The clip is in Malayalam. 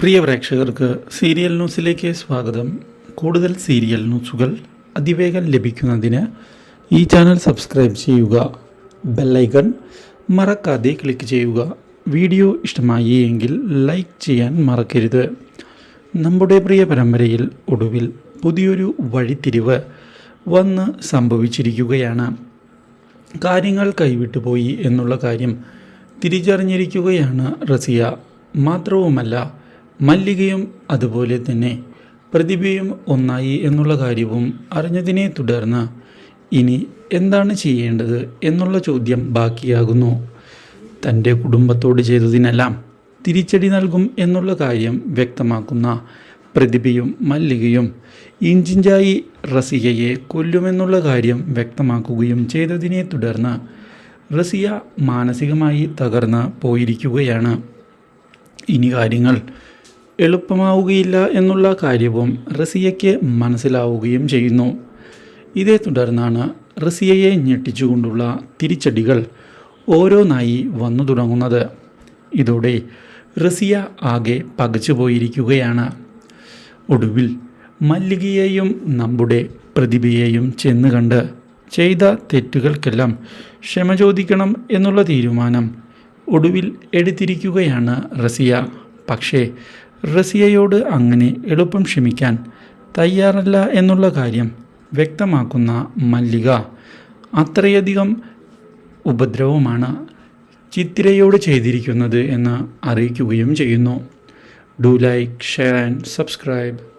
പ്രിയ പ്രേക്ഷകർക്ക് സീരിയൽ ന്യൂസിലേക്ക് സ്വാഗതം. കൂടുതൽ സീരിയൽ ന്യൂസുകൾ അതിവേഗം ലഭിക്കുന്നതിന് ഈ ചാനൽ സബ്സ്ക്രൈബ് ചെയ്യുക ബെല്ലൈക്കൺ മറക്കാതെ ക്ലിക്ക് ചെയ്യുക. വീഡിയോ ഇഷ്ടമായി എങ്കിൽ ലൈക്ക് ചെയ്യാൻ മറക്കരുത്. നമ്മുടെ പ്രിയ പരമ്പരയിൽ ഒടുവിൽ പുതിയൊരു വഴിത്തിരിവ് വന്ന് സംഭവിച്ചിരിക്കുകയാണ്. കാര്യങ്ങൾ കൈവിട്ടു പോയി എന്നുള്ള കാര്യം തിരിച്ചറിഞ്ഞിരിക്കുകയാണ് റസിയ. മാത്രവുമല്ല മല്ലികയും അതുപോലെ തന്നെ പ്രതിഭയും ഒന്നായി എന്നുള്ള കാര്യവും അറിഞ്ഞതിനെ തുടർന്ന് ഇനി എന്താണ് ചെയ്യേണ്ടത് എന്നുള്ള ചോദ്യം ബാക്കിയാകുന്നു. തന്റെ കുടുംബത്തോട് ചെയ്തതിനെല്ലാം തിരിച്ചടി നൽകും എന്നുള്ള കാര്യം വ്യക്തമാക്കുന്ന പ്രതിഭയും മല്ലികയും ഇഞ്ചിഞ്ചായി റസിയയെ കൊല്ലുമെന്നുള്ള കാര്യം വ്യക്തമാക്കുകയും ചെയ്തതിനെ തുടർന്ന് റസിയ മാനസികമായി തകർന്ന് പോയിരിക്കുകയാണ്. ഇനി കാര്യങ്ങൾ എളുപ്പമാവുകയില്ല എന്നുള്ള കാര്യവും റസിയയ്ക്ക് മനസ്സിലാവുകയും ചെയ്യുന്നു. ഇതേ തുടർന്നാണ് റസിയയെ ഞെട്ടിച്ചുകൊണ്ടുള്ള തിരിച്ചടികൾ ഓരോന്നായി വന്നു തുടങ്ങുന്നത്. ഇതോടെ റസിയ ആകെ പകച്ചു പോയിരിക്കുകയാണ്. ഒടുവിൽ മല്ലികയെയും നമ്മുടെ പ്രതിഭയെയും ചെന്ന് കണ്ട് ചെയ്ത തെറ്റുകൾക്കെല്ലാം ക്ഷമ ചോദിക്കണം എന്നുള്ള തീരുമാനം ഒടുവിൽ എടുത്തിരിക്കുകയാണ് റസിയ. പക്ഷേ റസിയയോട് അങ്ങനെ എളുപ്പം ക്ഷമിക്കാൻ തയ്യാറല്ല എന്നുള്ള കാര്യം വ്യക്തമാക്കുന്ന മല്ലിക അത്രയധികം ഉപദ്രവമാണ് ചിത്തിരയോട് ചെയ്തിരിക്കുന്നത് എന്ന് അറിയിക്കുകയും ചെയ്യുന്നു. Do like share and subscribe.